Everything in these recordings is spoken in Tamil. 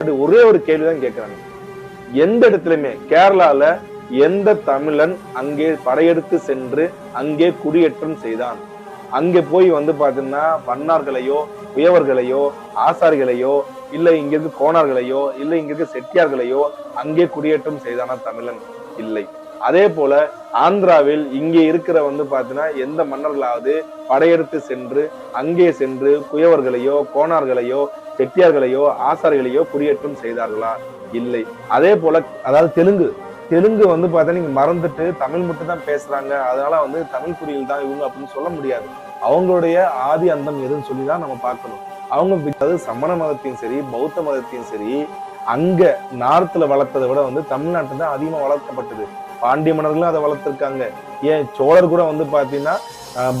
ஒரே ஒரு கேள்விதான் கேட்கிறாங்க எந்த இடத்துலயுமே கேரளால எந்த தமிழன் அங்கே படையெடுத்து சென்று அங்கே குடியேற்றம் செய்தான்? அங்கே போய் வந்து பாத்தீங்கன்னா மன்னார்களையோ உயவர்களையோ ஆசாரிகளையோ இல்ல இங்க கோணார்களையோ இல்ல இங்க இருக்க செட்டியார்களையோ அங்கே குடியேற்றம் செய்தானா தமிழன்? இல்லை. அதே போல ஆந்திராவில் இங்கே இருக்கிற வந்து பாத்தீங்கன்னா எந்த மன்னர்களாவது படையெடுத்து சென்று அங்கே சென்று குயவர்களையோ கோணார்களையோ செட்டியார்களையோ ஆசாரிகளையோ குடியேற்றம் செய்தார்களா? இல்லை. அதே போல அதாவது தெலுங்கு. தெலுங்கு வந்து பார்த்தா நீங்க மறந்துட்டு தமிழ் மட்டும் தான் பேசுறாங்க. அதனால வந்து தமிழ் குடியில் தான் இவங்க அப்படின்னு சொல்ல முடியாது. அவங்களுடைய ஆதி அந்தம் எதுன்னு சொல்லி தான் நம்ம பார்க்கணும். அவங்க அதாவது சமண மதத்தையும் சரி பௌத்த மதத்தையும் சரி அங்க நார்த்ல வளர்த்ததை விட வந்து தமிழ்நாட்டில் தான் அதிகமாக வளர்க்கப்பட்டது. பாண்டிய மன்னர்களும் அதை வளர்த்துருக்காங்க. ஏன்? சோழர் கூட வந்து பார்த்தீங்கன்னா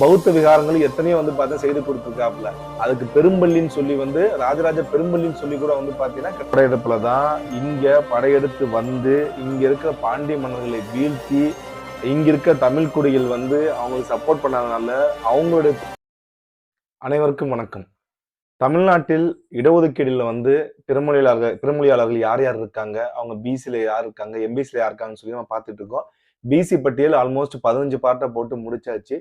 பௌத்த விகாரங்கள் எத்தனையோ வந்து பார்த்தா செய்து கொடுத்துருக்காப்புல. அதுக்கு பெரும்பள்ளின்னு சொல்லி வந்து ராஜராஜ பெரும்பள்ளின்னு சொல்லி கூட வந்து பார்த்தீங்கன்னா படையெடுப்புல தான் இங்கே படையெடுத்து வந்து இங்கே இருக்கிற பாண்டிய மன்னர்களை வீழ்த்தி இங்க இருக்க தமிழ் குடிகள் வந்து அவங்களுக்கு சப்போர்ட் பண்ணாதனால அவங்களுடைய அனைவருக்கும் வணக்கம். தமிழ்நாட்டில் இடஒதுக்கீடுல வந்து பிறமொழியாளர்கள் பிறமொழியாளர்கள் யார் யார் இருக்காங்க? அவங்க பிசில யார் இருக்காங்க? எம்பிசில யார் இருக்காங்கன்னு சொல்லி நம்ம பார்த்துட்டு இருக்கோம். பிசி பட்டியல் ஆல்மோஸ்ட் பதினஞ்சு பார்ட்டை போட்டு முடிச்சாச்சு.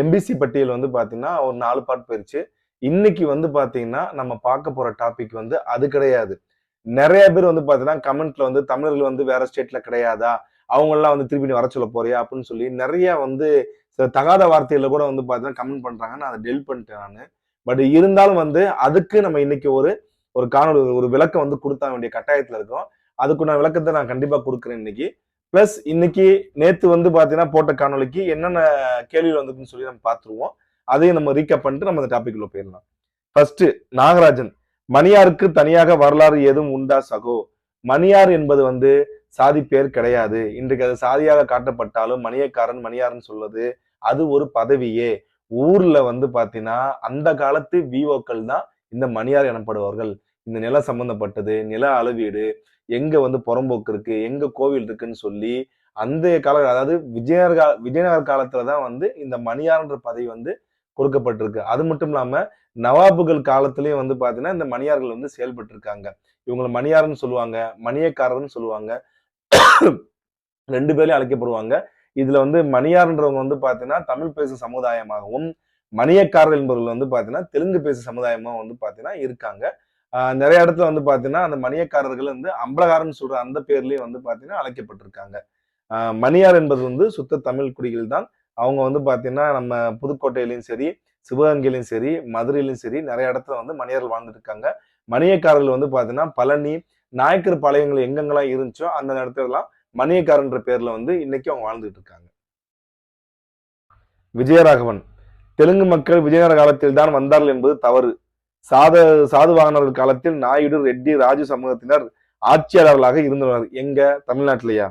எம்பிசி பட்டியல் வந்து பார்த்தீங்கன்னா ஒரு நாலு பார்ட் போயிடுச்சு இன்னைக்கு வந்து பார்த்தீங்கன்னா நம்ம பார்க்க போற டாபிக் வந்து அது கிடையாது. நிறைய பேர் வந்து பார்த்தீங்கன்னா கமெண்ட்ல வந்து தமிழர்கள் வந்து வேற ஸ்டேட்ல கிடையாதா? அவங்கெல்லாம் வந்து திருப்பி வர சொல்ல போறியா? அப்படின்னு சொல்லி நிறைய வந்து சில தகாத வார்த்தையில கூட வந்து பார்த்தீங்கன்னா கமெண்ட் பண்றாங்க நான் அதை டெல் பண்ணிட்டேன் நான். பட் இருந்தாலும் வந்து அதுக்கு நம்ம இன்னைக்கு ஒரு ஒரு காணொலி ஒரு விளக்கம் வந்து கொடுத்த வேண்டிய கட்டாயத்துல இருக்கோம். அதுக்குண்டான விளக்கத்தை நான் கண்டிப்பா கொடுக்குறேன் இன்னைக்கு. பிளஸ் இன்னைக்கு நேத்து வந்து பாத்தீங்கன்னா போட்ட காணொலிக்கு என்னென்ன கேள்விகள் வந்திருக்குன்னு சொல்லி நம்ம பார்த்துருவோம் அதையும் நம்ம ரீகப் பண்ணிட்டு நம்ம அந்த டாபிக் உள்ள போயிடலாம். ஃபர்ஸ்ட் நாகராஜன் மணியாருக்கு தனியாக வரலாறு ஏதும் உண்டா சகோ? மணியார் என்பது வந்து சாதி பேர் கிடையாது. இன்றைக்கு அது சாதியாக காட்டப்பட்டாலும் மணியக்காரன் மணியார்னு சொல்வது அது ஒரு பதவியே. ஊர்ல வந்து பாத்தீங்கன்னா அந்த காலத்து விஓக்கள் தான் இந்த மணியார் எனப்படுவார்கள். இந்த நிலம் சம்பந்தப்பட்டது நில அளவீடு எங்க வந்து புறம்போக்கு இருக்கு எங்க கோவில் இருக்குன்னு சொல்லி அந்த கால அதாவது விஜயநகர் கா- விஜயநகர் காலத்துல தான் வந்து இந்த மணியார்ன்ற பதவி வந்து கொடுக்கப்பட்டிருக்கு. அது மட்டும் இல்லாம நவாபுகள் காலத்திலயும் வந்து பாத்தீங்கன்னா இந்த மணியார்கள் வந்து செயல்பட்டு இருக்காங்க இவங்களை மணியார்னு சொல்லுவாங்க மணியக்காரர்னு சொல்லுவாங்க. ரெண்டு பேரையும் அழைக்கப்படுவாங்க. இதுல வந்து மணியார்ன்றவங்க வந்து பாத்தீங்கன்னா தமிழ் பேசும் சமுதாயமாகவும் மணியக்காரர் என்பவர்கள் வந்து பாத்தீங்கன்னா தெலுங்கு பேசும் சமுதாயமா வந்து பாத்தீங்கன்னா இருக்காங்க. நிறைய இடத்துல வந்து பாத்தீங்கன்னா அந்த மணியக்காரர்கள் வந்து அம்பலகாரன் சொல்ற அந்த பேர்லயும் வந்து பாத்தீங்கன்னா அழைக்கப்பட்டிருக்காங்க. மணியார் என்பது வந்து சுத்த தமிழ் குடிகள் தான். அவங்க வந்து பாத்தீங்கன்னா நம்ம புதுக்கோட்டையிலையும் சரி சிவகங்கையிலும் சரி மதுரையிலும் சரி நிறைய இடத்துல வந்து மணியர்கள் வாழ்ந்துருக்காங்க மணியக்காரர்கள் வந்து பாத்தீங்கன்னா பழனி நாயக்கர் பாளையங்கள் எங்கெங்கெல்லாம் இருந்துச்சோ அந்த இடத்துல எல்லாம் மணியக்காரன்ற பேர்ல வந்து இன்னைக்கு அவங்க வாழ்ந்துட்டு இருக்காங்க. விஜயராகவன். தெலுங்கு மக்கள் விஜயநகர காலத்தில் தான் வந்தார்கள் என்பது தவறு. சாத சாதுவாகனர்கள் காலத்தில் நாயுடு ரெட்டி ராஜு சமூகத்தினர் ஆட்சியாளர்களாக இருந்தனர். எங்க? தமிழ்நாட்டிலேயா?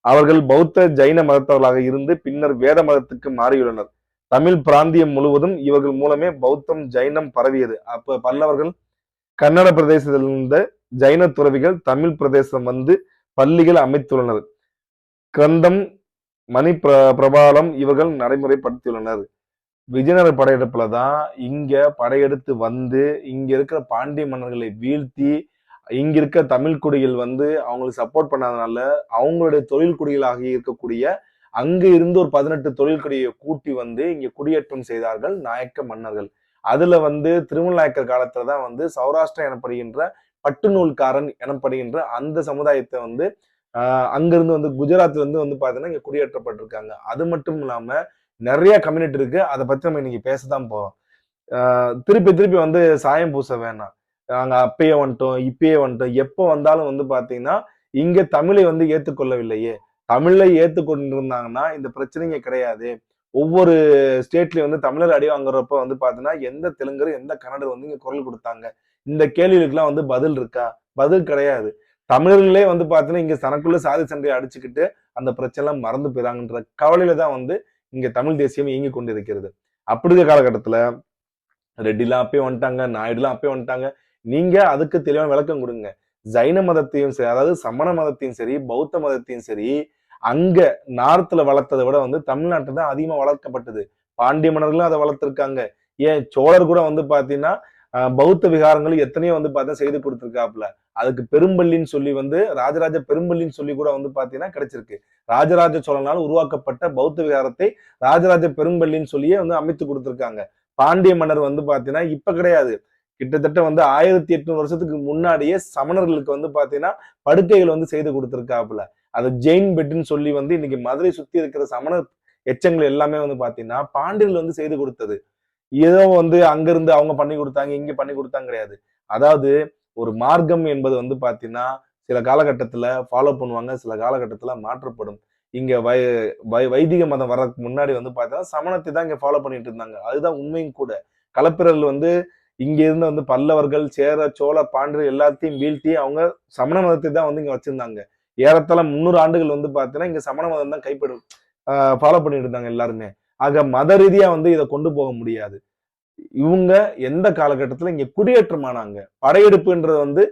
அவர்கள் பௌத்த ஜைன மதத்தவர்களாக இருந்து பின்னர் வேத மதத்துக்கு மாறியுள்ளனர். தமிழ் பிராந்தியம் முழுவதும் இவர்கள் மூலமே பௌத்தம் ஜைனம் பரவியது. அப்ப பல்லவர்கள் கன்னட பிரதேசத்திலிருந்த ஜைன துறவிகள் தமிழ் பிரதேசம் வந்து பள்ளிகள் அமைத்துள்ளனர். கிரந்தம் மணி பிர பிரபாலம் இவர்கள் நடைமுறைப்படுத்தியுள்ளனர். விஜயநகர படையெடுப்புல தான் இங்க படையெடுத்து வந்து இங்க இருக்கிற பாண்டிய மன்னர்களை வீழ்த்தி இங்க இருக்க தமிழ் குடிகள் வந்து அவங்களுக்கு சப்போர்ட் பண்ணாதனால அவங்களுடைய தொழில் குடிகளாக இருக்கக்கூடிய அங்க இருந்து ஒரு பதினெட்டு தொழில் குடியை கூட்டி வந்து இங்க குடியேற்றம் செய்தார்கள் நாயக்க மன்னர்கள். அதுல வந்து திருமலாயக்கர் காலத்துல தான் வந்து சௌராஷ்டிரா எனப்படுகின்ற பட்டு நூல்காரன் எனப்படுகின்ற அந்த சமுதாயத்தை வந்து ஆஹ் அங்கிருந்து வந்து குஜராத்ல இருந்து வந்து பாத்தீங்கன்னா இங்க குடியேற்றப்பட்டிருக்காங்க. அது மட்டும் இல்லாம நிறைய கம்யூனிட்டி இருக்கு. அதை பத்தி நம்ம இன்னைக்கு பேசதான் போறோம். திருப்பி திருப்பி வந்து சாயம் பூச வேணாம். நாங்க அப்பயே வந்துட்டோம் இப்பயே வந்துட்டோம். எப்போ வந்தாலும் வந்து பாத்தீங்கன்னா இங்க தமிழை வந்து ஏத்துக்கொள்ளவில்லையே. தமிழை ஏத்துக்கொண்டிருந்தாங்கன்னா இந்த பிரச்சனைங்க கிடையாது. ஒவ்வொரு ஸ்டேட்லயும் வந்து தமிழர் அடி வாங்குறப்ப வந்து பாத்தீங்கன்னா எந்த தெலுங்கர் எந்த கன்னடர் வந்து இங்க குரல் கொடுத்தாங்க. இந்த கேள்விகளுக்கெல்லாம் வந்து பதில் இருக்கா? பதில் கிடையாது. தமிழர்களே வந்து பார்த்தீங்கன்னா இங்க தனக்குள்ள சாதி சண்டையை அடிச்சுக்கிட்டு அந்த பிரச்சனை மறந்து போயிறாங்கன்ற கவலையில தான் வந்து இங்க தமிழ் தேசியம் இயங்கி கொண்டிருக்கிறது. அப்படி இருக்க காலகட்டத்துல ரெட்டிலாம் அப்பயே வந்துட்டாங்க நாயுடுலாம் அப்பயே வந்துட்டாங்க. நீங்க அதுக்கு தெளிவான விளக்கம் கொடுங்க. ஜைன மதத்தையும் சரி அதாவது சமண மதத்தையும் சரி பௌத்த மதத்தையும் சரி அங்க நார்த்ல வளர்த்ததை விட வந்து தமிழ்நாட்டில் தான் அதிகமா வளர்க்கப்பட்டது. பாண்டிய மன்னர்களும் அதை வளர்த்துருக்காங்க. ஏன் சோழர் கூட வந்து பாத்தீங்கன்னா பௌத்த விகாரங்களும் எத்தனையோ வந்து பார்த்தா செய்து கொடுத்துருக்காப்புல. அதுக்கு பெரும்பள்ளின்னு சொல்லி வந்து ராஜராஜ பெரும்பள்ளின்னு சொல்லி கூட வந்து பார்த்தீங்கன்னா கிடைச்சிருக்கு. ராஜராஜ சோழனால் உருவாக்கப்பட்ட பௌத்த விகாரத்தை ராஜராஜ பெரும்பள்ளின்னு சொல்லியே வந்து அமைத்து கொடுத்துருக்காங்க. பாண்டிய மன்னர் வந்து பார்த்தீங்கன்னா இப்ப கிடையாது. கிட்டத்தட்ட வந்து ஆயிரத்தி எட்நூறு வருஷத்துக்கு முன்னாடியே சமணர்களுக்கு வந்து பார்த்தீங்கன்னா படுக்கைகள் வந்து செய்து கொடுத்துருக்காப்புல. அது ஜெயின் பெட்னு சொல்லி வந்து இன்னைக்கு மதுரை சுத்தி இருக்கிற சமண எச்சங்கள் எல்லாமே வந்து பார்த்தீங்கன்னா பாண்டியர்கள் வந்து செய்து கொடுத்தது. ஏதோ வந்து அங்கிருந்து அவங்க பண்ணி கொடுத்தாங்க இங்க பண்ணி கொடுத்தாங்க கிடையாது. அதாவது ஒரு மார்க்கம் என்பது வந்து பாத்தீங்கன்னா சில காலகட்டத்துல ஃபாலோ பண்ணுவாங்க சில காலகட்டத்துல மாற்றப்படும். இங்க வை வை- வைதிக மதம் வர்றதுக்கு முன்னாடி வந்து பார்த்தீங்கன்னா சமணத்தை தான் இங்க ஃபாலோ பண்ணிட்டு இருந்தாங்க. அதுதான் உண்மையும் கூட. கலப்பிரர்கள் வந்து இங்க இருந்து வந்து பல்லவர்கள் சேர சோழ பாண்டியர் எல்லாத்தையும் வீழ்த்தி அவங்க சமண மதத்தை தான் வந்து இங்க வச்சிருந்தாங்க. ஏறத்தாழ முந்நூறு ஆண்டுகள் வந்து பார்த்தீங்கன்னா இங்க சமண மதம் தான் கைப்படும் ஃபாலோ பண்ணிட்டு இருந்தாங்க எல்லாருமே. ஆக மத ரீதியா வந்து இதை கொண்டு போக முடியாது. இவங்க எந்த காலகட்டத்தில் இங்க குடியேற்றமானாங்க? படையெடுப்புன்றது வந்து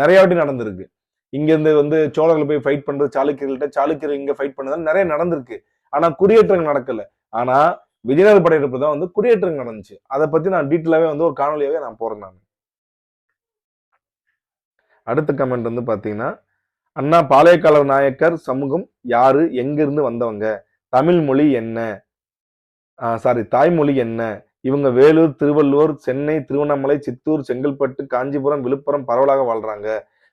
நிறைய வாட்டி நடந்திருக்கு. இங்கேருந்து வந்து சோழர்கள் போய் ஃபைட் பண்றது சாளுக்கியர்கள்ட்ட சாளுக்கியர்கள் இங்க ஃபைட் பண்ணது நிறைய நடந்திருக்கு. ஆனா குடியேற்றங்கள் நடக்கல. ஆனா விஜயநகர படையெடுப்பு தான் வந்து குடியேற்றங்கள் நடந்துச்சு. அதை பத்தி நான் டீட்டெயிலாவே வந்து ஒரு காணொலியாவே நான் போறேன் நான். அடுத்த கமெண்ட் வந்து பாத்தீங்கன்னா அண்ணா பாளையக்காலர் நாயக்கர் சமூகம் யாரு? எங்கிருந்து வந்தவங்க? தமிழ் மொழி என்ன? சாரி தாய்மொழி என்ன? இவங்க வேலூர் திருவள்ளூர் சென்னை திருவண்ணாமலை சித்தூர் செங்கல்பட்டு காஞ்சிபுரம் விழுப்புரம் பரவலாக வாழ்றாங்க.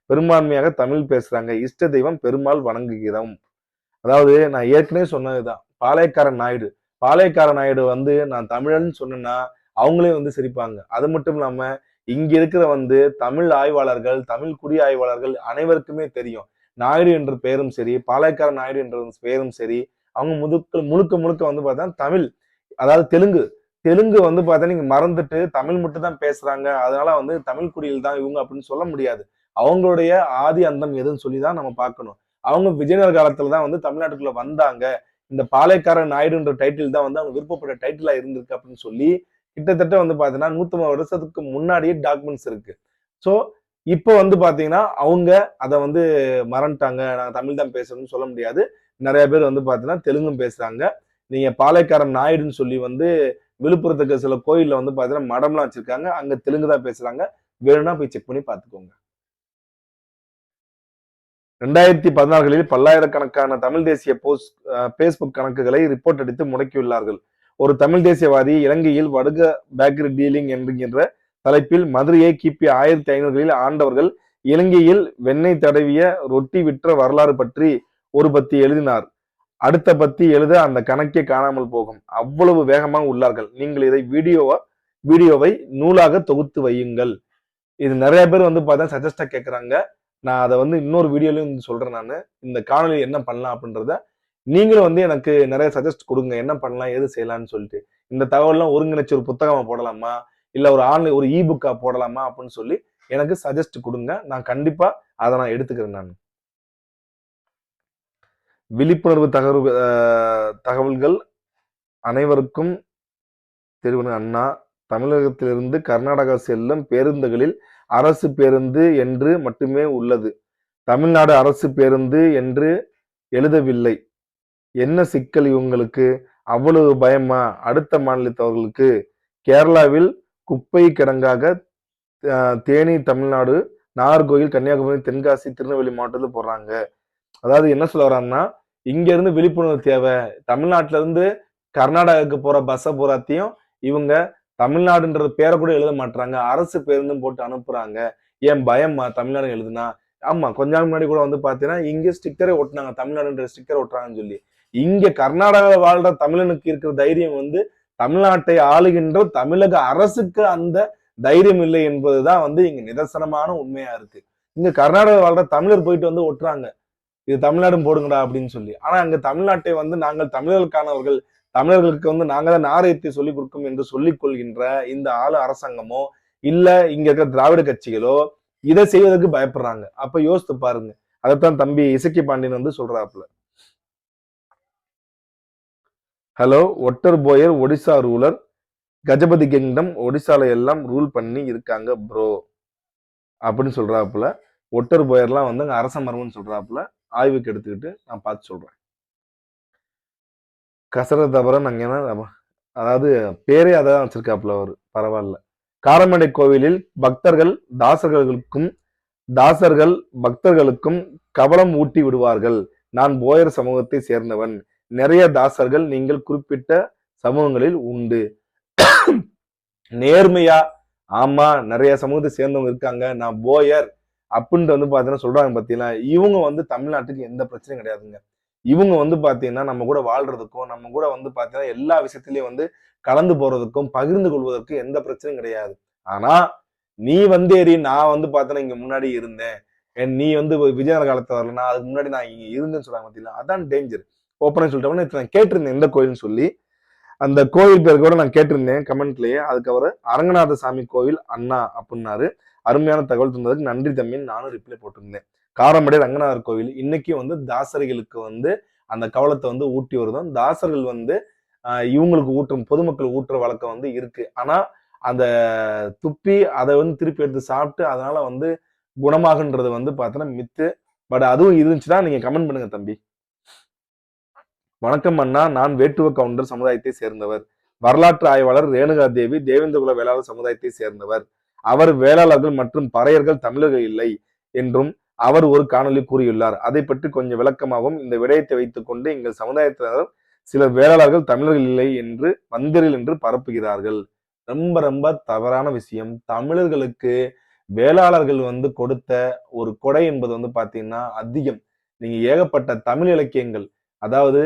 பெரும்பான்மையாக தமிழ் பேசுறாங்க. இஷ்ட தெய்வம் பெருமாள் வணங்குகிறோம். அதாவது நான் ஏற்கனவே சொன்னதுதான். பாளையக்காரன் நாயுடு. பாளையக்கார நாயுடு வந்து நான் தமிழன் சொன்னேன்னா அவங்களே வந்து சிரிப்பாங்க. அது மட்டும் இல்லாம இங்க இருக்கிற வந்து தமிழ் ஆய்வாளர்கள் தமிழ் குடி ஆய்வாளர்கள் அனைவருக்குமே தெரியும். நாயுடு என்ற பெயரும் சரி பாளையக்கார நாயுடு என்ற பெயரும் சரி அவங்க முழுக்க முழுக்க முழுக்க வந்து பார்த்தா தமிழ். அதாவது தெலுங்கு. தெலுங்கு வந்து பார்த்தா நீங்க மறந்துட்டு தமிழ் மட்டும் தான் பேசுறாங்க. அதனால வந்து தமிழ் குடியில் தான் இவங்க அப்படின்னு சொல்ல முடியாது. அவங்களுடைய ஆதி அந்தம் எதுன்னு சொல்லி தான் நம்ம பார்க்கணும். அவங்க விஜயநகர் காலத்துல தான் வந்து தமிழ்நாட்டுக்குள்ள வந்தாங்க. இந்த பாலைக்கார நாயுடுன்ற டைட்டில் தான் வந்து அவங்க விருப்பப்பட்ட டைட்டிலா இருந்திருக்கு அப்படின்னு சொல்லி கிட்டத்தட்ட வந்து பார்த்தீங்கன்னா நூத்தம்பது வருஷத்துக்கு முன்னாடியே டாக்குமெண்ட்ஸ் இருக்கு. ஸோ இப்போ வந்து பார்த்தீங்கன்னா அவங்க அதை வந்து மறந்துட்டாங்க. நாங்கள் தமிழ் தான் பேசணும்னு சொல்ல முடியாது. நிறைய பேர் வந்து பார்த்தீங்கன்னா தெலுங்கும் பேசுறாங்க. நீங்க பாளையக்காரன் நாயுடுன்னு சொல்லி வந்து விழுப்புரத்துக்கு சில கோயில்ல வந்து பாத்தீங்கன்னா மடம்லாம் வச்சிருக்காங்க. அங்க தெலுங்கு தான் பேசுறாங்க. வேணும்னா போய் செக் பண்ணி பார்த்துக்கோங்க ரெண்டாயிரத்தி பதினாறுகளில் பல்லாயிரக்கணக்கான தமிழ் தேசிய போஸ்ட் பேஸ்புக் கணக்குகளை ரிப்போர்ட் அடித்து முடக்கியுள்ளார்கள். ஒரு தமிழ் தேசியவாதி இலங்கையில் வடுக பேக்கரி டீலிங் என்கின்ற தலைப்பில் மதுரையை கிபி ஆயிரத்தி ஐநூறுகளில் ஆண்டவர்கள் இலங்கையில் வெண்ணெய் தடவிய ரொட்டி விற்ற வரலாறு பற்றி ஒரு பத்தி எழுதினார். அடுத்த பத்தி எழுத அந்த கணக்கே காணாமல் போகும். அவ்வளவு வேகமாக உள்ளார்கள். நீங்கள் இதை வீடியோவா வீடியோவை நூலாக தொகுத்து வையுங்கள். இது நிறைய பேர் வந்து பார்த்தா சஜஸ்டா கேட்குறாங்க நான் அதை வந்து இன்னொரு வீடியோலையும் சொல்கிறேன் சொல்றேன் நான். இந்த காணொலி என்ன பண்ணலாம் அப்படின்றத நீங்களும் வந்து எனக்கு நிறைய சஜஸ்ட் கொடுங்க. என்ன பண்ணலாம் எது செய்யலாம்னு சொல்லிட்டு. இந்த தகவல்லாம் ஒருங்கிணைச்சு ஒரு புத்தகமா போடலாமா? இல்ல ஒரு ஆன்லைன் ஒரு இ புக்கா போடலாமா? அப்படின்னு சொல்லி எனக்கு சஜஸ்ட் கொடுங்க. நான் கண்டிப்பா அதை நான் எடுத்துக்கிறேன் நான். விழிப்புணர்வு தகவல் தகவல்கள் அனைவருக்கும். தெரிவன அண்ணா தமிழகத்திலிருந்து கர்நாடகா செல்லும் பேருந்துகளில் அரசு பேருந்து என்று மட்டுமே உள்ளது. தமிழ்நாடு அரசு பேருந்து என்று எழுதவில்லை. என்ன சிக்கல் இவங்களுக்கு? அவ்வளவு பயமா? அடுத்த மாநிலத்தவர்களுக்கு? கேரளாவில் குப்பை கிடங்காக தேனி தமிழ்நாடு நாகர்கோவில் கன்னியாகுமரி தென்காசி திருநெல்வேலி மாவட்டத்தில் போடுறாங்க. அதாவது என்ன சொல்ல வர்றாங்கன்னா இங்க இருந்து விழிப்புணர்வு தேவை. தமிழ்நாட்டுல இருந்து கர்நாடகாவுக்கு போற பஸ்ஸை பூராத்தையும் இவங்க தமிழ்நாடுன்றது பேரை கூட எழுத மாட்டாங்க அரசு பேருந்தும் போட்டு அனுப்புறாங்க. ஏன் பயமா தமிழ்நாடு எழுதுனா? ஆமா கொஞ்ச நாள் முன்னாடி கூட வந்து பாத்தீங்கன்னா இங்க ஸ்டிக்கரே ஒட்டினாங்க. தமிழ்நாடுன்ற ஸ்டிக்கர் ஒட்டுறாங்கன்னு சொல்லி. இங்க கர்நாடகாவில் வாழ்ற தமிழனுக்கு இருக்கிற தைரியம் வந்து தமிழ்நாட்டை ஆளுகின்ற தமிழக அரசுக்கு அந்த தைரியம் இல்லை என்பதுதான் வந்து இங்க நிதர்சனமான உண்மையா இருக்கு. இங்க கர்நாடகா வாழ்ற தமிழர் போயிட்டு வந்து ஒட்டுறாங்க. இது தமிழ்நாடும் போடுங்கடா அப்படின்னு சொல்லி. ஆனா அங்க தமிழ்நாட்டை வந்து நாங்கள் தமிழர்களுக்கானவர்கள் தமிழர்களுக்கு வந்து நாங்க தான் நாணயத்தை சொல்லிக் கொடுக்கும் என்று சொல்லிக் கொள்கின்ற இந்த ஆளு அரசாங்கமோ இல்ல இங்க இருக்கிற திராவிட கட்சிகளோ இதை செய்வதற்கு பயப்படுறாங்க. அப்ப யோசித்து பாருங்க. அதைத்தான் தம்பி இசக்கி பாண்டியன் வந்து சொல்றாப்புல. ஹலோ ஒட்டர் போயர் ஒடிசா ரூலர் கஜபதி கிங்டம் ஒடிசால எல்லாம் ரூல் பண்ணி இருக்காங்க ப்ரோ அப்படின்னு சொல்றாப்புல. ஒட்டர் போயர்லாம் வந்து அங்க அரச மரம்னு சொல்றாப்புல. ஆய்வுக்கு எடுத்துக்கிட்டு நான் பார்த்து சொல்கிறேன் கசர தபரன் அங்கேனா என்ன அதாவது பேரே அதான் வச்சிருக்காப்புல அவர் பரவாயில்ல. காரமடை கோவிலில் பக்தர்கள் தாசர்களுக்கும் தாசர்கள் பக்தர்களுக்கும் கவலம் ஊட்டி விடுவார்கள். நான் போயர் சமூகத்தை சேர்ந்தவன். நிறைய தாசர்கள் நீங்கள் குறிப்பிட்ட சமூகங்களில் உண்டு. நேர்மையா ஆமா நிறைய சமூகத்தை சேர்ந்தவங்க இருக்காங்க. நான் போயர் அப்படின்ட்டு வந்து பார்த்தீங்கன்னா சொல்றாங்க பார்த்தீங்களா இவங்க வந்து தமிழ்நாட்டுக்கு எந்த பிரச்சனையும் கிடையாதுங்க. இவங்க வந்து பார்த்தீங்கன்னா நம்ம கூட வாழ்றதுக்கும் நம்ம கூட வந்து பார்த்தீங்கன்னா எல்லா விஷயத்திலையும் வந்து கலந்து போறதுக்கும் பகிர்ந்து கொள்வதற்கும் எந்த பிரச்சனையும் கிடையாது. ஆனா நீ வந்தேறி நான் வந்து பார்த்தேன்னா இங்க முன்னாடி இருந்தேன். நீ வந்து விஜயநகர காலத்தை வரல நான் அதுக்கு முன்னாடி நான் இங்க இருந்தேன்னு சொல்றாங்க பார்த்தீங்களா அதான் டேஞ்சர் ஓப்பனா சொல்லிட்டோம்னா நான் கேட்டிருந்தேன் எந்த கோயில்னு சொல்லி. அந்த கோயில் பேர் கூட நான் கேட்டிருந்தேன் கமெண்ட்லயே அதுக்கு அவர் அரங்கநாத சாமி கோவில் அண்ணா அப்படின்னாரு. அருமையான தகவல் தந்ததுக்கு நன்றி தம்பின்னு நானும் ரிப்ளை போட்டிருந்தேன். காரமடை ரங்கநாதர் கோவில் இன்னைக்கு வந்து தாசர்களுக்கு வந்து அந்த கவலத்தை வந்து ஊட்டி வருதும். தாசர்கள் வந்து இவங்களுக்கு ஊற்றும் பொதுமக்கள் ஊற்றுற வழக்கம் வந்து இருக்கு. ஆனா அந்த துப்பி அதை வந்து திருப்பி எடுத்து சாப்பிட்டு அதனால வந்து குணமாகுன்றது வந்து பார்த்தோன்னா மித்து பட் அதுவும் இருந்துச்சுன்னா நீங்க கமெண்ட் பண்ணுங்க தம்பி. வணக்கம் அண்ணா. நான் வேட்டுவ கவுண்டர் சமுதாயத்தை சேர்ந்தவர். வரலாற்று ஆய்வாளர் ரேணுகா தேவி தேவேந்திரகுல வேளாளர் சமுதாயத்தை சேர்ந்தவர். அவர் வேளாளர்கள் மற்றும் பறையர்கள் தமிழர்கள் இல்லை என்றும் அவர் ஒரு காணொலி கூறியுள்ளார். அதை பற்றி கொஞ்சம் விளக்கமாகவும் இந்த விடயத்தை வைத்துக்கொண்டு எங்கள் சமுதாயத்தினர் சில வேளாளர்கள் தமிழர்கள் இல்லை என்று வந்திரில் என்று பரப்புகிறார்கள். ரொம்ப ரொம்ப தவறான விஷயம். தமிழர்களுக்கு வேளாளர்கள் வந்து கொடுத்த ஒரு கொடை என்பது வந்து பார்த்தீங்கன்னா அதிகம். நீங்க ஏகப்பட்ட தமிழ் இலக்கியங்கள் அதாவது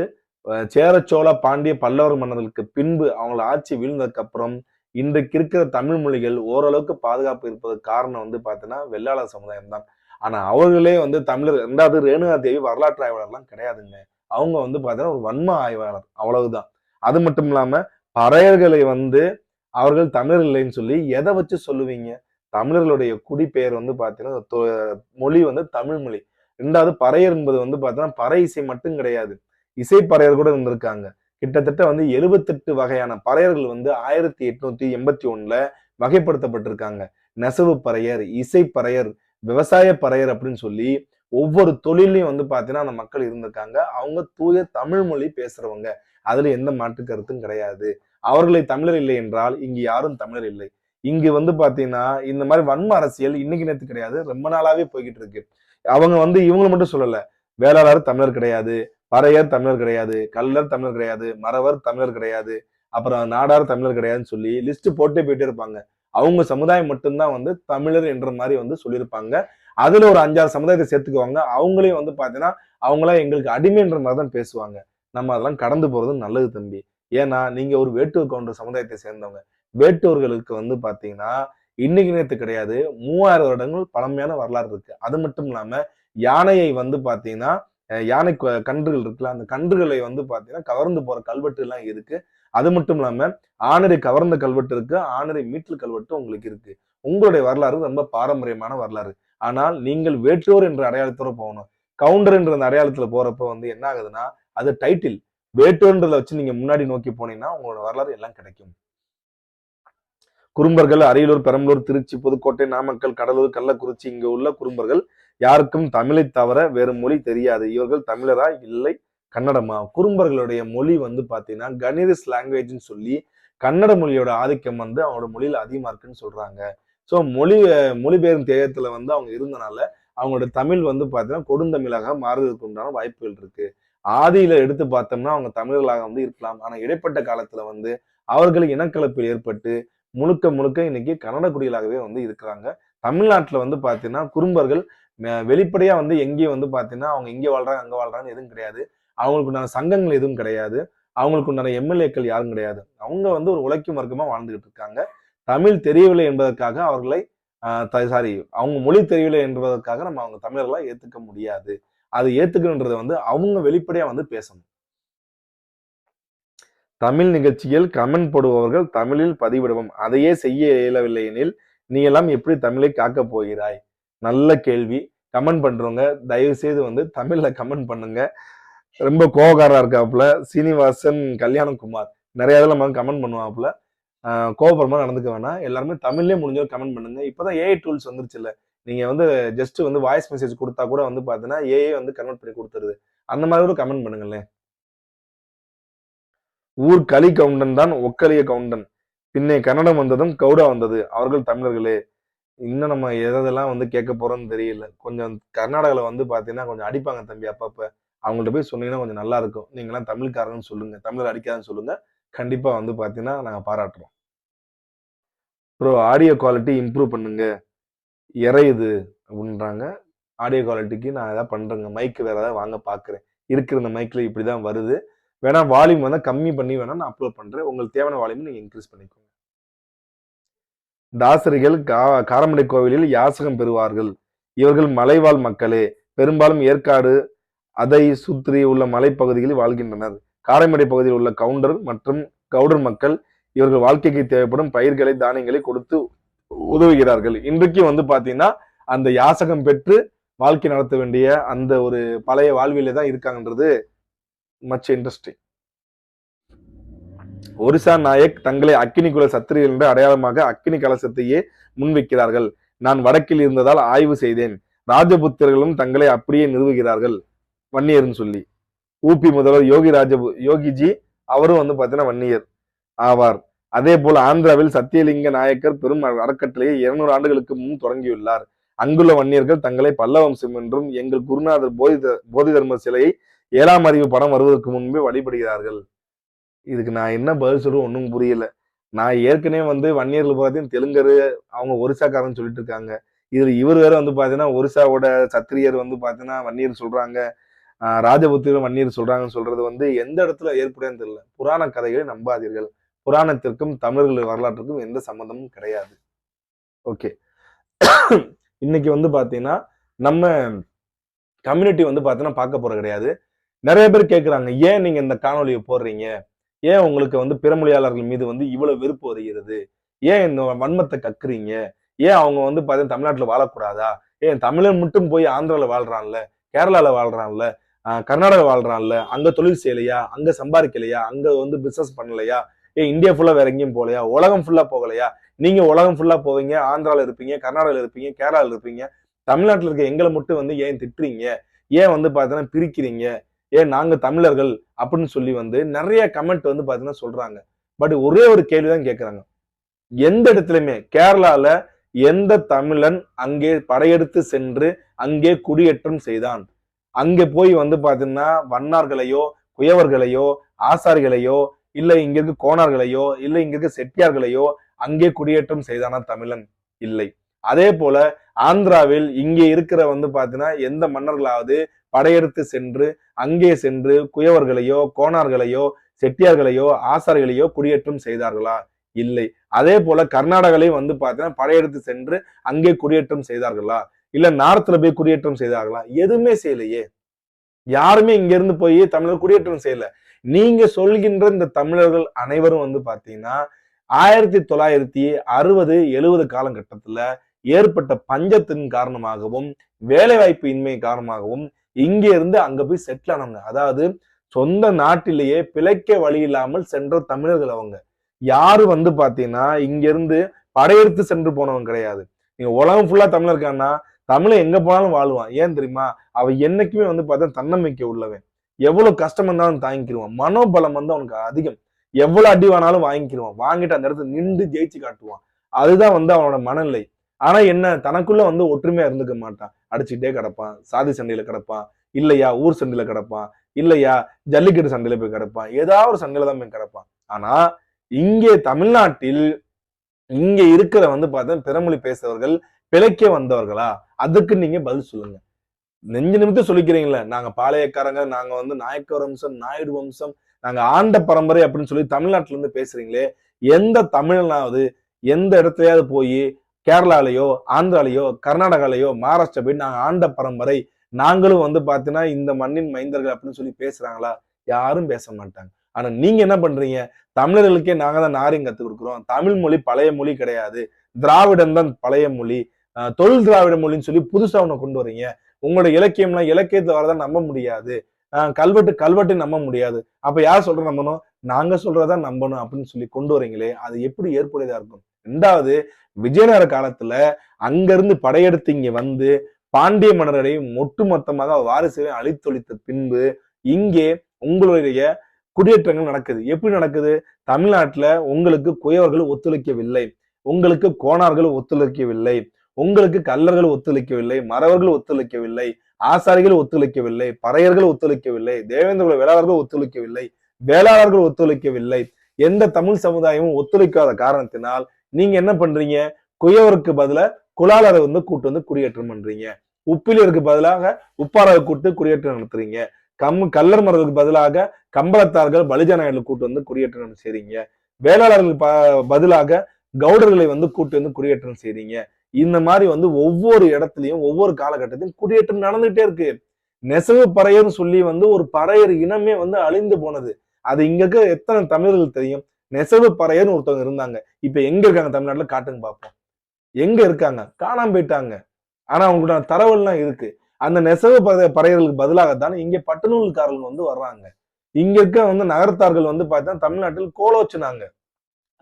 சேர சோழ பாண்டிய பல்லவர் மன்னர்களுக்கு பின்பு அவங்கள ஆட்சி வீழ்ந்ததுக்கு அப்புறம் இன்றைக்கு இருக்கிற தமிழ் மொழிகள் ஓரளவுக்கு பாதுகாப்பு இருப்பதற்கு காரணம் வந்து பார்த்தீங்கன்னா வெள்ளாளர் சமுதாயம் தான் ஆனால் அவர்களே வந்து தமிழர் ரெண்டாவது ரேணுகா தேவி வரலாற்று ஆய்வாளர்லாம் கிடையாதுங்க. அவங்க வந்து பார்த்தீங்கன்னா ஒரு வன்ம ஆய்வாளர் அவ்வளவுதான். அது மட்டும் இல்லாமல் பறையர்களை வந்து அவர்கள் தமிழர் இல்லைன்னு சொல்லி எதை வச்சு சொல்லுவீங்க? தமிழர்களுடைய குடிப்பெயர் வந்து பார்த்தீங்கன்னா தொ- மொழி வந்து தமிழ் மொழி. ரெண்டாவது பறையர் என்பது வந்து பார்த்தீங்கன்னா பறை இசை மட்டும் கிடையாது. இசை பறையர் கூட இருந்திருக்காங்க. கிட்டத்தட்ட வந்து எழுபத்தெட்டு வகையான பறையர்கள் வந்து ஆயிரத்தி எட்நூத்தி எண்பத்தி ஒண்ணுல வகைப்படுத்தப்பட்டிருக்காங்க. நெசவு பறையர் இசை பறையர் விவசாய பறையர் அப்படின்னு சொல்லி ஒவ்வொரு தொழிலையும் வந்து பார்த்தீங்கன்னா அந்த மக்கள் இருந்திருக்காங்க. அவங்க தூய தமிழ் மொழி பேசுறவங்க. அதுல எந்த மாற்று கருத்தும் கிடையாது. அவர்களை தமிழர் இல்லை என்றால் இங்கு யாரும் தமிழர் இல்லை. இங்கு வந்து பாத்தீங்கன்னா இந்த மாதிரி வன்ம அரசியல் இன்னைக்கு நேற்று கிடையாது. ரொம்ப நாளாவே போய்கிட்டு இருக்கு. அவங்க வந்து இவங்க மட்டும் சொல்லல. வேளாளர் தமிழர் கிடையாது. பறையர் தமிழர் கிடையாது கல்லர் தமிழர் கிடையாது மறவர் தமிழர் கிடையாது அப்புறம் நாடார் தமிழர் கிடையாதுன்னு சொல்லி லிஸ்ட் போட்டு போயிட்டே இருப்பாங்க. அவங்க சமுதாயம் மட்டும்தான் வந்து தமிழர் என்ற மாதிரி வந்து சொல்லியிருப்பாங்க. அதுல ஒரு அஞ்சாறு சமுதாயத்தை சேர்த்துக்குவாங்க. அவங்களையும் வந்து பாத்தீங்கன்னா அவங்களாம் எங்களுக்கு அடிமைன்ற மாதிரி தான் பேசுவாங்க. நம்ம அதெல்லாம் கடந்து போறது நல்லது தம்பி. ஏன்னா நீங்க ஒரு வேட்டுவர் கவுண்டர் சமுதாயத்தை சேர்ந்தவங்க. வேட்டுவர்களுக்கு வந்து பாத்தீங்கன்னா இன்னைக்கு நேற்று கிடையாது மூவாயிரம் வருடங்கள் பழமையான வரலாறு இருக்கு. அது மட்டும் இல்லாம யானையை வந்து பாத்தீங்கன்னா யானை கன்றுகள் இருக்குல்ல அந்த கன்றுகளை வந்து பாத்தீங்கன்னா கவர்ந்து போற கல்வெட்டு எல்லாம் இருக்கு. அது மட்டும் இல்லாம ஆணரை கவர்ந்த கல்வெட்டு இருக்கு ஆனரை மீட்டல் கல்வெட்டு உங்களுக்கு இருக்கு. உங்களுடைய வரலாறு ரொம்ப பாரம்பரியமான வரலாறு. ஆனால் நீங்கள் வேற்றோர் என்ற அடையாளத்தோட போகணும். கவுண்டர் என்ற அந்த அடையாளத்துல போறப்ப வந்து என்ன ஆகுதுன்னா அது டைட்டில் வேட்டோன்றதை வச்சு நீங்க முன்னாடி நோக்கி போனீங்கன்னா உங்களோட வரலாறு எல்லாம் கிடைக்கும். குறும்பர்கள் அரியலூர் பெரம்பலூர் திருச்சி புதுக்கோட்டை நாமக்கல் கடலூர் கள்ளக்குறிச்சி இங்க உள்ள குறும்பர்கள் யாருக்கும் தமிழை தவிர வேறு மொழி தெரியாது. இவர்கள் தமிழரா? இல்லை. கன்னடமா? குறும்பர்களுடைய மொழி வந்து பார்த்தீங்கன்னா கணிதஸ் லாங்குவேஜ்னு சொல்லி கன்னட மொழியோட ஆதிக்கம் வந்து அவங்களோட மொழியில் அதிகமாக இருக்குன்னு சொல்கிறாங்க ஸோ மொழி மொழிபெயரும் தேயத்தில் வந்து அவங்க இருந்தனால அவங்களோட தமிழ் வந்து பார்த்தீங்கன்னா கொடுந்தமிழாக மாறுவதற்கு உண்டான வாய்ப்புகள் இருக்கு. ஆதியில எடுத்து பார்த்தோம்னா அவங்க தமிழர்களாக வந்து இருக்கலாம். ஆனால் இடைப்பட்ட காலத்தில் வந்து அவர்கள் இனக்கலப்பில் ஏற்பட்டு முழுக்க முழுக்க இன்னைக்கு கன்னட குடிகளாகவே வந்து இருக்கிறாங்க. தமிழ்நாட்டில் வந்து பார்த்தீங்கன்னா குறும்பர்கள் வெளிப்படையாக வந்து எங்கேயும் வந்து பார்த்தீங்கன்னா அவங்க இங்கே வாழ்றாங்க அங்கே வாழ்றாங்கன்னு எதுவும் கிடையாது. அவங்களுக்கு உண்டான சங்கங்கள் எதுவும் கிடையாது. அவங்களுக்கு உண்டான எம்எல்ஏக்கள் யாரும் கிடையாது. அவங்க வந்து ஒரு உழைக்கும் வர்க்கமாக வாழ்ந்துகிட்டு இருக்காங்க. தமிழ் தெரியவில்லை என்பதற்காக அவர்களை சாரி அவங்க மொழி தெரியவில்லை என்பதற்காக நம்ம அவங்க தமிழர்களா ஏற்றுக்க முடியாது. அது ஏற்றுக்கணுன்றதை வந்து அவங்க வெளிப்படையாக வந்து பேசணும். தமிழ் நிகழ்ச்சியில் கமெண்ட் போடுபவர்கள் தமிழில் பதிவிடுவோம். அதையே செய்ய இயலவில்லை எனில் நீ எல்லாம் எப்படி தமிழை காக்கப் போகிறாய்? நல்ல கேள்வி. கமெண்ட் பண்றவங்க தயவு செய்து வந்து தமிழ்ல கமெண்ட் பண்ணுங்க. ரொம்ப கோவக்காரா இருக்காப்புல. சீனிவாசன் கல்யாணகுமார் நிறைய இதில் நம்ம கமெண்ட் பண்ணுவாப்புல. ஆஹ் நடந்துக்க வேணாம். எல்லாருமே தமிழ்லேயே முடிஞ்சோ கமெண்ட் பண்ணுங்க. இப்போதான் ஏஐ டூல்ஸ் வந்துருச்சு இல்ல நீங்க வந்து ஜஸ்ட் வந்து வாய்ஸ் மெசேஜ் கொடுத்தா கூட வந்து பாத்தீங்கன்னா ஏஐ வந்து கன்வெர்ட் பண்ணி கொடுத்துருது. அந்த மாதிரி கூட கமெண்ட் பண்ணுங்களேன். ஊர் களி கவுண்டன் தான் ஒக்கலிய கவுண்டன் பின்னே கன்னடம் வந்ததும் கவுடா வந்தது. அவர்கள் தமிழர்களே. இன்னும் நம்ம எதெல்லாம் வந்து கேட்க போறோம்னு தெரியல. கொஞ்சம் கர்நாடகாவில் வந்து பார்த்தீங்கன்னா கொஞ்சம் அடிப்பாங்க தம்பி அப்பப்ப. அவங்கள்ட்ட போய் சொன்னீங்கன்னா கொஞ்சம் நல்லா இருக்கும். நீங்களாம் தமிழ்காரன்னு சொல்லுங்க. தமிழர் அடிக்காதுன்னு சொல்லுங்க. கண்டிப்பாக வந்து பார்த்தீங்கன்னா நாங்கள் பாராட்டுறோம். ப்ரோ ஆடியோ குவாலிட்டி இம்ப்ரூவ் பண்ணுங்க. இறையுது அப்படின்றாங்க. ஆடியோ குவாலிட்டிக்கு நான் எதாவது பண்ணுறேங்க மைக் வேற ஏதாவது வாங்க பார்க்குறேன் இருக்கிற இந்த மைக்கில் இப்படி தான் வருது. வேணா வால்யூம் வந்து கம்மி பண்ணி வேணா நான் அப்லோட் பண்ணுறேன் உங்களுக்கு தேவையான வால்யூம் நீங்கள் இன்க்ரீஸ் பண்ணிக்கோங்க. தாசரிகள் கா காரமடை கோவிலில் யாசகம் பெறுவார்கள். இவர்கள் மலைவாழ் மக்களே பெரும்பாலும் ஏற்காடு அதை சுற்றி உள்ள மலைப்பகுதிகளில் வாழ்கின்றனர். காரைமடை பகுதியில் உள்ள கவுண்டர் மற்றும் கவுடர் மக்கள் இவர்கள் வாழ்க்கைக்கு தேவைப்படும் பயிர்களை தானியங்களை கொடுத்து உதவுகிறார்கள். இன்றைக்கு வந்து பார்த்தீங்கன்னா அந்த யாசகம் பெற்று வாழ்க்கை நடத்த வேண்டிய அந்த ஒரு பழைய வாழ்விலே தான் இருக்காங்கன்றது மச் இன்ட்ரெஸ்டிங் ஒரிசா நாயக் தங்களை அக்கினி குல சத்திரியர் என்ற அடையாளமாக அக்கினி கலசத்தையே முன்வைக்கிறார்கள். நான் வடக்கில் இருந்ததால் ஆய்வு செய்தேன். ராஜபுத்திரர்களும் தங்களை அப்படியே நிறுவுகிறார்கள். வன்னியர்னு சொல்லி. ஊபி முதல்வர் யோகி ராஜ யோகிஜி அவரும் வந்து பார்த்தீங்கன்னா வன்னியர் ஆவார். அதே போல் ஆந்திராவில் சத்தியலிங்க நாயக்கர் பெரும் அறக்கட்டளையை இருநூறு ஆண்டுகளுக்கு முன் தொடங்கியுள்ளார். அங்குள்ள வன்னியர்கள் தங்களை பல்லவம்சம் என்றும் எங்கள் குருநாதர் போதி போதி தர்ம சிலையை ஏழாம் அறிவு படம் வருவதற்கு முன்பே வழிபடுகிறார்கள். இதுக்கு நான் என்ன பதில் சொல்றேன் ஒன்றும் புரியல. நான் ஏற்கனவே வந்து வன்னியர்கள் பார்த்தீங்கன்னா தெலுங்கரு அவங்க ஒரிசாக்காரன்னு சொல்லிட்டு இருக்காங்க. இதில் இவர் வேற வந்து பார்த்தீங்கன்னா ஒரிசாவோட சத்திரியர் வந்து பார்த்தீங்கன்னா வன்னியர் சொல்றாங்க. ராஜபுத்திரம் வன்னியர் சொல்றாங்கன்னு சொல்றது வந்து எந்த இடத்துல ஏற்புடையன்னு தெரியல. புராண கதைகளை நம்பாதீர்கள். புராணத்திற்கும் தமிழர்கள் வரலாற்றுக்கும் எந்த சம்மந்தமும் கிடையாது. ஓகே. இன்னைக்கு வந்து பார்த்தீங்கன்னா நம்ம கம்யூனிட்டி வந்து பார்த்தீங்கன்னா பார்க்க போறது கிடையாது. நிறைய பேர் கேட்குறாங்க ஏன் நீங்க இந்த காணொலியை போடுறீங்க? ஏன் உங்களுக்கு வந்து பிறமொழியாளர்கள் மீது வந்து இவ்வளவு வெறுப்பு வருகிறது? ஏன் இந்த வன்மத்தை கக்குறீங்க? ஏன் அவங்க வந்து பார்த்தீங்கன்னா தமிழ்நாட்டில் வாழக்கூடாதா? ஏன் தமிழன் மட்டும் போய் ஆந்திராவில் வாழ்றான்ல கேரளால வாழ்றான்ல கர்நாடகா வாழ்றான்ல அங்க தொழில் செய்யலையா? அங்க சம்பாதிக்கலையா? அங்க வந்து பிசினஸ் பண்ணலையா? ஏன் இந்தியா ஃபுல்லா வேற எங்கேயும் போகலையா? உலகம் ஃபுல்லா போகலையா? நீங்க உலகம் ஃபுல்லா போவீங்க ஆந்திரால இருப்பீங்க கர்நாடகாவில் இருப்பீங்க கேரளாவில் இருப்பீங்க. தமிழ்நாட்டில் இருக்க எங்களை மட்டும் வந்து ஏன் திட்டுறீங்க? ஏன் வந்து பார்த்தீங்கன்னா பிரிக்கிறீங்க? ஏன் நாங்க தமிழர்கள் அப்படின்னு சொல்லி வந்து நிறைய கமெண்ட் வந்து பாத்தீங்கன்னா சொல்றாங்க. பட் ஒரே ஒரு கேள்விதான் கேட்கறாங்க எந்த இடத்துலயுமே கேரளால எந்த தமிழன் அங்கே படையெடுத்து சென்று அங்கே குடியேற்றம் செய்தான்? அங்கே போய் வந்து பாத்தீங்கன்னா வண்ணார்களையோ குயவர்களையோ ஆசாரிகளையோ இல்ல இங்க இருக்க கோணார்களையோ இல்ல இங்க இருக்க செட்டியார்களையோ அங்கே குடியேற்றம் செய்தானா தமிழன்? இல்லை. அதே போல ஆந்திராவில் இங்கே இருக்கிற வந்து பாத்தீங்கன்னா எந்த மன்னர்களாவது படையெடுத்து சென்று அங்கே சென்று குயவர்களையோ கோணார்களையோ செட்டியார்களையோ ஆசார்களையோ குடியேற்றம் செய்தார்களா? இல்லை. அதே போல கர்நாடகாலையும் வந்து பார்த்தீங்கன்னா படையெடுத்து சென்று அங்கே குடியேற்றம் செய்தார்களா? இல்ல நார்த்ல போய் குடியேற்றம் செய்தார்களா? எதுவுமே செய்யலையே. யாருமே இங்க இருந்து போய் தமிழர் குடியேற்றம் செய்யல. நீங்க சொல்கின்ற இந்த தமிழர்கள் அனைவரும் வந்து பாத்தீங்கன்னா ஆயிரத்தி தொள்ளாயிரத்தி அறுபது எழுபது காலகட்டத்துல ஏற்பட்ட பஞ்சத்தின் காரணமாகவும் வேலைவாய்ப்பு இன்மை காரணமாகவும் இங்க இருந்து அங்க போய் செட்டில் ஆனவங்க. அதாவது சொந்த நாட்டிலேயே பிழைக்க வழி இல்லாமல் சென்ற தமிழர்கள் அவங்க. யாரு வந்து பாத்தீங்கன்னா இங்க இருந்து படையெடுத்து சென்று போனவங்க கிடையாது. நீங்க உலகம் ஃபுல்லா தமிழ் இருக்கான்னா தமிழை எங்க போனாலும் வாழ்வான். ஏன் தெரியுமா? அவன் என்னைக்குமே வந்து பார்த்தா தன்னம்பிக்கை உள்ளவன். எவ்வளவு கஷ்டம் இருந்தாலும் தாங்கிக்கிடுவான் மனோபலம் வந்து அவனுக்கு அதிகம். எவ்வளவு அடி வேணாலும் வாங்கிக்கிடுவான் வாங்கிட்டு அந்த இடத்துல நின்று ஜெயிச்சு காட்டுவான். அதுதான் வந்து அவனோட மனநிலை. ஆனா என்ன தனக்குள்ள வந்து ஒற்றுமையா இருந்துக்க மாட்டான். அடிச்சுக்கிட்டே கிடப்பான். சாதி சண்டையில கிடப்பான். இல்லையா ஊர் சண்டையில கிடப்பான். இல்லையா ஜல்லிக்கட்டு சண்டையில போய் கிடப்பான். ஏதாவது ஒரு சண்டையில தான் போய் கிடப்பான். ஆனா இங்கே தமிழ்நாட்டில் இங்க இருக்கிற வந்து பார்த்தா பிறமொழி பேசுறவர்கள் பிழைக்க வந்தவர்களா? அதுக்கு நீங்க பதில் சொல்லுங்க. நெஞ்சு நிமித்தம் சொல்லிக்கிறீங்களே நாங்க பாளையக்காரங்க நாங்க வந்து நாயக்க வம்சம் நாயுடு வம்சம் நாங்க ஆண்ட பரம்பரை அப்படின்னு சொல்லி தமிழ்நாட்டுல இருந்து பேசுறீங்களே எந்த தமிழனாவது எந்த இடத்துலயாவது போய் கேரளாலயோ ஆந்திராலயோ கர்நாடகாலயோ மகாராஷ்டிரா போய் நாங்க ஆண்ட பரம்பரை நாங்களும் வந்து பார்த்தீங்கன்னா இந்த மண்ணின் மைந்தர்கள் அப்படின்னு சொல்லி பேசுறாங்களா? யாரும் பேச மாட்டாங்க. ஆனா நீங்க என்ன பண்றீங்க? தமிழர்களுக்கே நாங்க தான் நாரியம் கத்துக் கொடுக்குறோம். தமிழ் மொழி பழைய மொழி கிடையாது. திராவிடம் தான் பழைய மொழி. அஹ் தொழில் திராவிட மொழின்னு சொல்லி புதுசா ஒண்ணு கொண்டு வரீங்க உங்களோட இலக்கியம்லாம் இலக்கியத்துல வரதான் நம்ப முடியாது. கல்வெட்டு கல்வெட்டு நம்ப முடியாது. அப்ப யார் சொல்ற நம்பணும்? நாங்க சொல்றதா நம்பணும் அப்படின்னு சொல்லி கொண்டு வரீங்களே அது எப்படி ஏற்புடையதா இருக்கும்? ரெண்டாவது விஜயநகர காலத்துல அங்கிருந்து படையெடுத்து இங்க வந்து பாண்டிய மன்னரையும் ஒட்டுமொத்தமாக வாரிசுவை அழித்தொழித்த பின்பு இங்கே உங்களுடைய குடியேற்றங்கள் நடக்குது. எப்படி நடக்குது? தமிழ்நாட்டுல உங்களுக்கு குயவர்கள் ஒத்துழைக்கவில்லை. உங்களுக்கு கோணார்கள் ஒத்துழைக்கவில்லை. உங்களுக்கு கல்லர்கள் ஒத்துழைக்கவில்லை. மறவர்கள் ஒத்துழைக்கவில்லை. ஆசாரிகள் ஒத்துழைக்கவில்லை. பறையர்கள் ஒத்துழைக்கவில்லை. தேவேந்திர வேளாளர்கள் ஒத்துழைக்கவில்லை. வேளாளர்கள் ஒத்துழைக்கவில்லை. எந்த தமிழ் சமுதாயமும் ஒத்துழைக்காத காரணத்தினால் நீங்க என்ன பண்றீங்க? குயவருக்கு பதிலா குலாலரை வந்து கூட்டு வந்து குடியேற்றம் பண்றீங்க. உப்பிலியருக்கு பதிலாக உப்பாரை கூட்டு குடியேற்றம் நடத்துறீங்க. கம் கல்லர் மரத்துக்கு பதிலாக கம்பளத்தார்கள் பலிஜ நாயர்கள் கூட்டு வந்து குடியேற்றம் செய்றீங்க. வேளாளர்களுக்கு ப- பதிலாக கவுடர்களை வந்து கூட்டு வந்து குடியேற்றம் செய்றீங்க. இந்த மாதிரி வந்து ஒவ்வொரு இடத்துலையும் ஒவ்வொரு காலகட்டத்திலும் குடியேற்றம் நடந்துகிட்டே இருக்கு. நெசவு பறையர்னு சொல்லி வந்து ஒரு பறையர் இனமே வந்து அழிந்து போனது. அது இங்க இருக்க எத்தனை தமிழர்கள் தெரியும்? நெசவு பறையர்னு ஒருத்தவங்க இருந்தாங்க. இப்ப எங்க இருக்காங்க தமிழ்நாட்டுல? காட்டுங்க பார்ப்போம் எங்க இருக்காங்க? காணாம போயிட்டாங்க. ஆனா அவங்களோட தரவல்லாம் இருக்கு. அந்த நெசவு பற- பறையர்களுக்கு பதிலாகத்தான் இங்க பட்டுநூல்காரர்கள் வந்து வர்றாங்க. இங்க இருக்க வந்து நகரத்தார்கள் வந்து பார்த்தா தமிழ்நாட்டில் கோலோச்சினாங்க.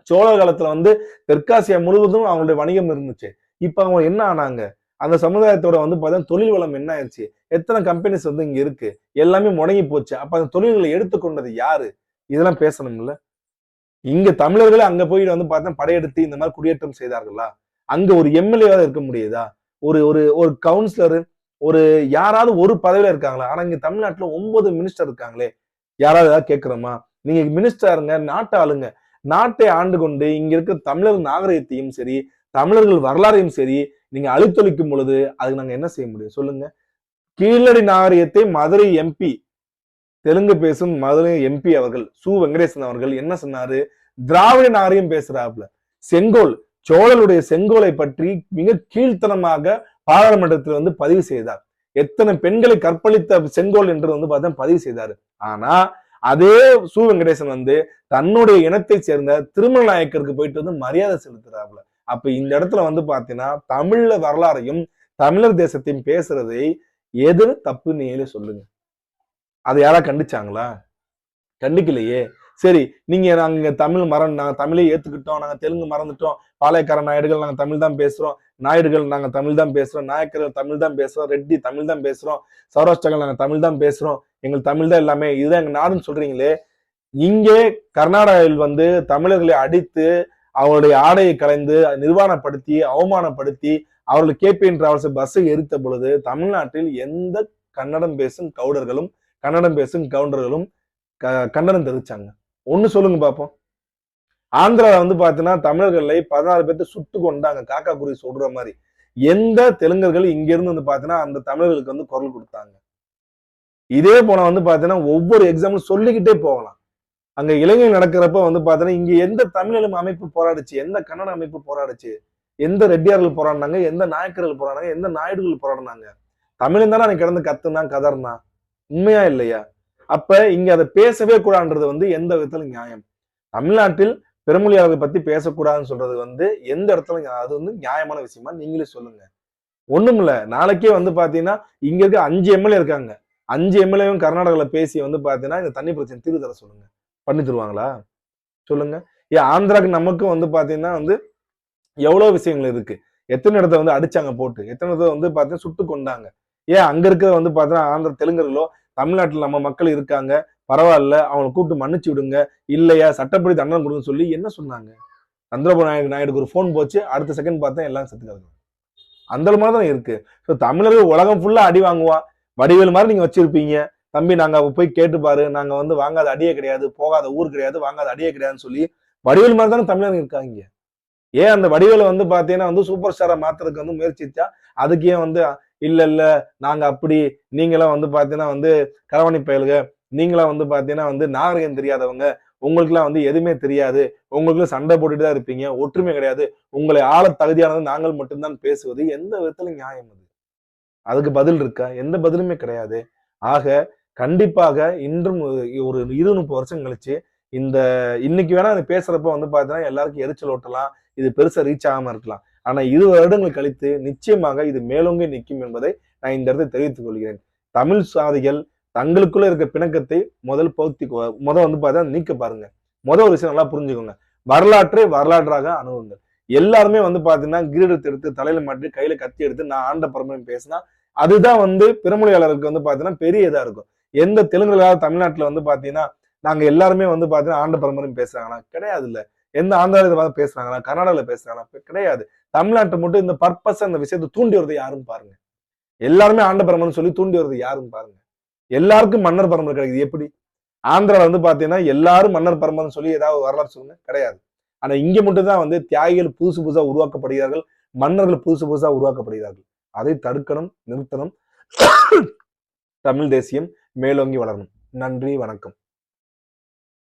சோழர் காலத்துல வந்து தெற்காசியா முழுவதும் அவங்களுடைய வணிகம் இருந்துச்சு. இப்ப அவங்க என்ன ஆனாங்க? அந்த சமுதாயத்தோட வந்து பார்த்தா தொழில் வளம் என்ன ஆயிடுச்சு எத்தனை கம்பெனிஸ் வந்து இங்க இருக்கு? எல்லாமே முடங்கி போச்சு. அப்ப அந்த தொழில்களை எடுத்துக்கொண்டது யாரு? இதெல்லாம் பேசணும்ல. இங்க தமிழர்களே அங்க போயிட்டு வந்து பார்த்தா படையெடுத்து இந்த மாதிரி குடியேற்றம் செய்தார்களா? அங்க ஒரு எம்எல்ஏவாக இருக்க முடியுதா? ஒரு ஒரு ஒரு கவுன்சிலர் ஒரு யாராவது ஒரு பதவியில இருக்காங்களா? ஆனா இங்க தமிழ்நாட்டுல ஒன்பது மினிஸ்டர் இருக்காங்களே. யாராவது ஏதாவது கேட்கிறோமா? நீங்க மினிஸ்டருங்க நாட்டு நாட்டை ஆளுங்க. நாட்டை ஆண்டு கொண்டு இங்க இருக்க தமிழர் நாகரிகத்தையும் சரி தமிழர்கள் வரலாறையும் சரி நீங்க அழித்தொழிக்கும் பொழுது அதுக்கு நாங்க என்ன செய்ய முடியும்? சொல்லுங்க. கீழடி நாகரிகத்தை மதுரை எம்பி தெலுங்கு பேசும் மதுரை எம்பி அவர்கள் சு. வெங்கடேசன் அவர்கள் என்ன சொன்னாரு? திராவிட நாரையும் பேசுறாப்புல. செங்கோல் சோழனுடைய செங்கோலை பற்றி மிக கீழ்த்தனமாக பாராளுமன்றத்தில் வந்து பதிவு செய்தார். எத்தனை பெண்களை கற்பழித்த செங்கோல் என்று வந்து பார்த்தா பதிவு செய்தாரு. ஆனா அதே சு. வெங்கடேசன் வந்து தன்னுடைய இனத்தை சேர்ந்த திருமல நாயக்கருக்கு போயிட்டு வந்து மரியாதை செலுத்துறாப்புல. அப்ப இந்த இடத்துல வந்து பாத்தீங்கன்னா தமிழ்ல வரலாறையும் தமிழர் தேசத்தையும் பேசுறதை எது தப்பு நீங்களே சொல்லுங்க. அதை யாரா கண்டிச்சாங்களா? கண்டிக்கலையே. சரி நீங்க நாங்க தமிழ் மரம் நாங்க தமிழை ஏத்துக்கிட்டோம் நாங்க தெலுங்கு மறந்துட்டோம் பாளையக்கார நாயுடுகள் நாங்க தமிழ் தான் பேசுறோம் நாயுடுகள் நாங்க தமிழ் தான் பேசுறோம் நாயக்கர்கள் தமிழ் தான் பேசுறோம் ரெட்டி தமிழ் தான் பேசுறோம் சௌராஷ்டிரங்கள் நாங்க தமிழ் தான் பேசுறோம் எங்கள் தமிழ் தான் எல்லாமே. இதுதான் எங்க நாடுன்னு சொல்றீங்களே. இங்கே கர்நாடகாவில் வந்து தமிழர்களை அடித்து அவருடைய ஆடையை கலைந்து நிர்வாணப்படுத்தி அவமானப்படுத்தி அவர்கள் கேபிஎன் டிராவல்ஸ் பஸ்ஸை எரித்த பொழுது தமிழ்நாட்டில் எந்த கன்னடம் பேசும் கவுடர்களும் கன்னடம் பேசும் கவுண்டர்களும் க- கண்டனம் தெரிவிச்சாங்க ஒண்ணு சொல்லுங்க பாப்போம். ஆந்திரால வந்து பாத்தீங்கன்னா தமிழர்களை பதினாறு பேர்த்த சுட்டு கொண்டாங்க. காக்கா குறி சொல்ற மாதிரி. எந்த தெலுங்கர்கள் இங்க இருந்து வந்து பாத்தீங்கன்னா அந்த தமிழர்களுக்கு வந்து குரல் கொடுத்தாங்க. இதே போல வந்து பாத்தீங்கன்னா ஒவ்வொரு எக்ஸாம்பிள் சொல்லிக்கிட்டே போகலாம். அங்க இலங்கை நடக்கிறப்ப வந்து பாத்தீங்கன்னா இங்க எந்த தமிழ் அமைப்பு போராடுச்சு எந்த கன்னட அமைப்பு போராடுச்சு எந்த ரெட்டியார்கள் போராடினாங்க எந்த நாயக்கர்கள் போராடினாங்க எந்த நாயுடுகள் போராடினாங்க. தமிழன் தானே அன்னைக்கு கிடந்து கத்துனா கதர்னா உண்மையா இல்லையா? அப்ப இங்க அதை பேசவே கூடாதுன்றது வந்து எந்த விதத்துல நியாயம். தமிழ்நாட்டில் பெருமொழியாளர்கள் பத்தி பேசக்கூடாதுன்னு சொல்றது வந்து எந்த இடத்துல அது வந்து நியாயமான விஷயமா நீங்களே சொல்லுங்க. ஒண்ணுமில்ல நாளைக்கே வந்து பாத்தீங்கன்னா இங்க இருக்க அஞ்சு எம்எல்ஏ இருக்காங்க. அஞ்சு எம்எல்ஏவும் கர்நாடகால பேசி வந்து பாத்தீங்கன்னா இந்த தண்ணி பிரச்சனை தீர்வு தர சொல்லுங்க. பண்ணி தருவாங்களா? சொல்லுங்க. ஏன் ஆந்திராக்கு நமக்கும் வந்து பாத்தீங்கன்னா வந்து எவ்வளவு விஷயங்கள் இருக்கு. எத்தனை இடத்த வந்து அடிச்சாங்க போட்டு. எத்தனை இடத்த வந்து பாத்தீங்கன்னா சுட்டு கொண்டாங்க. ஏன் அங்க இருக்கிற வந்து பாத்தீங்கன்னா ஆந்திர தெலுங்கர்களோ தமிழ்நாட்டில் நம்ம மக்கள் இருக்காங்க பரவாயில்ல அவங்களை கூப்பிட்டு மன்னிச்சு விடுங்க இல்லையா சட்டப்படி தண்டனை கொடுங்க சொல்லி என்ன சொன்னாங்க? சந்திரபாபு நாயுடு நாயுடுக்கு ஒரு ஃபோன் போச்சு அடுத்த செகண்ட் பார்த்தா எல்லாம் செத்துக்காங்க அந்த மாதிரி தான் இருக்கு. ஸோ தமிழர்கள் உலகம் ஃபுல்லா அடி வாங்குவான் வடிவேல் மாதிரி நீங்க வச்சிருப்பீங்க. தம்பி நாங்க போய் கேட்டு பாரு நாங்க வந்து வாங்காத அடியே கிடையாது போகாத ஊர் கிடையாது வாங்காத அடியே கிடையாதுன்னு சொல்லி வடிவேல் மாதிரி தானே தமிழர்கள் இருக்காங்க. ஏன் அந்த வடிவேலை வந்து பாத்தீங்கன்னா வந்து சூப்பர் ஸ்டாரா மாத்துறதுக்கு வந்து முயற்சிச்சா அதுக்கு ஏன் வந்து இல்ல இல்ல நாங்க அப்படி நீங்களாம் வந்து பாத்தீங்கன்னா வந்து கலவணி பயல்கள் நீங்களாம் வந்து பாத்தீங்கன்னா வந்து நாகரிகம் தெரியாதவங்க. உங்களுக்குலாம் வந்து எதுவுமே தெரியாது. உங்களுக்குலாம் சண்டை போட்டுட்டு தான் இருப்பீங்க. ஒற்றுமை கிடையாது. உங்களை ஆள தகுதியானது நாங்கள் மட்டும்தான் பேசுவது. எந்த விதத்துல நியாயம் அது? அதுக்கு பதில் இருக்கா? எந்த பதிலுமே கிடையாது. ஆக கண்டிப்பாக இன்றும் ஒரு- ஒரு இரு முப்பது வருஷம் கழிச்சு இந்த இன்னைக்கு வேணா அது பேசுறப்ப வந்து பாத்தீங்கன்னா எல்லாருக்கும் எரிச்சல் ஓட்டலாம். இது பெருசா ரீச் ஆகாம இருக்கலாம். ஆனா இரு வருடங்கள் கழித்து நிச்சயமாக இது மேலோங்கி நிற்கும் என்பதை நான் இந்த இடத்தை தெரிவித்துக் கொள்கிறேன். தமிழ் சாதிகள் தங்களுக்குள்ள இருக்க பிணக்கத்தை முதல் பௌத்தி முதல் வந்து பார்த்தா நீக்க பாருங்க. முதல் ஒரு விஷயம் நல்லா புரிஞ்சுக்கோங்க. வரலாற்றை வரலாற்றாக அணுகுங்கள். எல்லாருமே வந்து பாத்தீங்கன்னா கிரீடத்தை எடுத்து தலையில மாட்டி கையில கத்தி எடுத்து நான் ஆண்ட பரம்பரை பேசினா அதுதான் வந்து பிறமொழியாளருக்கு வந்து பாத்தீங்கன்னா பெரிய இதா இருக்கும். எந்த தெலுங்குல தமிழ்நாட்டுல வந்து பாத்தீங்கன்னா நாங்க எல்லாருமே வந்து பாத்தீங்கன்னா ஆண்ட பரம்பரையும் பேசுறாங்களா கிடையாது இல்ல எந்த ஆந்திராவில் பார்த்து பேசுறாங்களா கர்நாடகாவில் பேசுறாங்களா கிடையாது. தமிழ்நாட்டை மட்டும் இந்த பர்பஸ் அந்த விஷயத்தை தூண்டி வருது யாரும் பாருங்க. எல்லாருமே ஆண்ட பரம்பரைன்னு சொல்லி தூண்டி வருது யாரும் பாருங்க. எல்லாருக்கும் மன்னர் பரம்பரை கிடைக்குது. எப்படி? ஆந்திரால வந்து பாத்தீங்கன்னா எல்லாரும் மன்னர் பரம்பரைன்னு சொல்லி ஏதாவது வரலாறு சொல்லுங்க? கிடையாது. ஆனா இங்க மட்டும் தான் வந்து தியாகிகள் புதுசு புதுசா உருவாக்கப்படுகிறார்கள். மன்னர்கள் புதுசு புதுசா உருவாக்கப்படுகிறார்கள். அதை தடுக்கணும் நிறுத்தணும். தமிழ் தேசியம் மேலோங்கி வளரணும். நன்றி வணக்கம்.